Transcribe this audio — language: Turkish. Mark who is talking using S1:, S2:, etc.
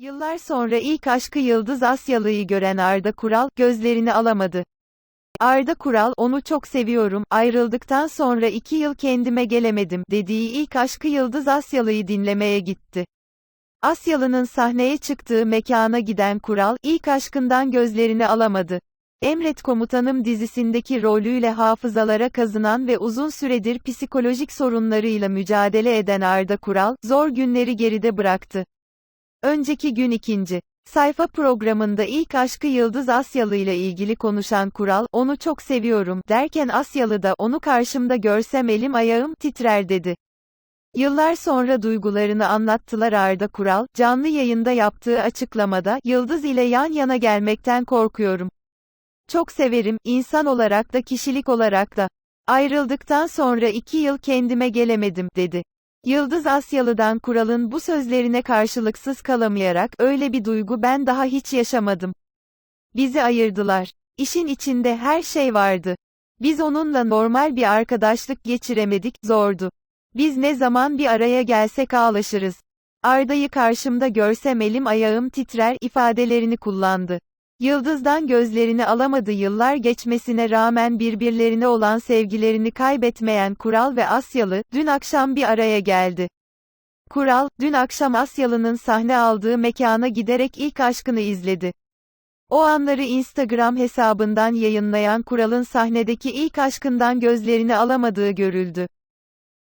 S1: Yıllar sonra ilk aşkı Yıldız Asyalı'yı gören Arda Kural, gözlerini alamadı. Arda Kural, onu çok seviyorum, ayrıldıktan sonra iki yıl kendime gelemedim, dediği ilk aşkı Yıldız Asyalı'yı dinlemeye gitti. Asyalı'nın sahneye çıktığı mekana giden Kural, ilk aşkından gözlerini alamadı. Emret Komutanım dizisindeki rolüyle hafızalara kazınan ve uzun süredir psikolojik sorunlarıyla mücadele eden Arda Kural, zor günleri geride bıraktı. Önceki gün ikinci sayfa programında ilk aşkı Yıldız Asyalı ile ilgili konuşan Kural, onu çok seviyorum, derken Asyalı da, onu karşımda görsem elim ayağım titrer dedi. Yıllar sonra duygularını anlattılar Arda Kural, canlı yayında yaptığı açıklamada, Yıldız ile yan yana gelmekten korkuyorum. Çok severim, insan olarak da kişilik olarak da. Ayrıldıktan sonra iki yıl kendime gelemedim, dedi. Yıldız Asyalı'dan Kural'ın bu sözlerine karşılıksız kalamayarak, öyle bir duygu ben daha hiç yaşamadım. Bizi ayırdılar. İşin içinde her şey vardı. Biz onunla normal bir arkadaşlık geçiremedik, zordu. Biz ne zaman bir araya gelsek ağlaşırız. Arda'yı karşımda görsem elim ayağım titrer ifadelerini kullandı. Yıldız'dan gözlerini alamadı yıllar geçmesine rağmen birbirlerine olan sevgilerini kaybetmeyen Kural ve Asyalı, dün akşam bir araya geldi. Kural, dün akşam Asyalı'nın sahne aldığı mekana giderek ilk aşkını izledi. O anları Instagram hesabından yayınlayan Kural'ın sahnedeki ilk aşkından gözlerini alamadığı görüldü.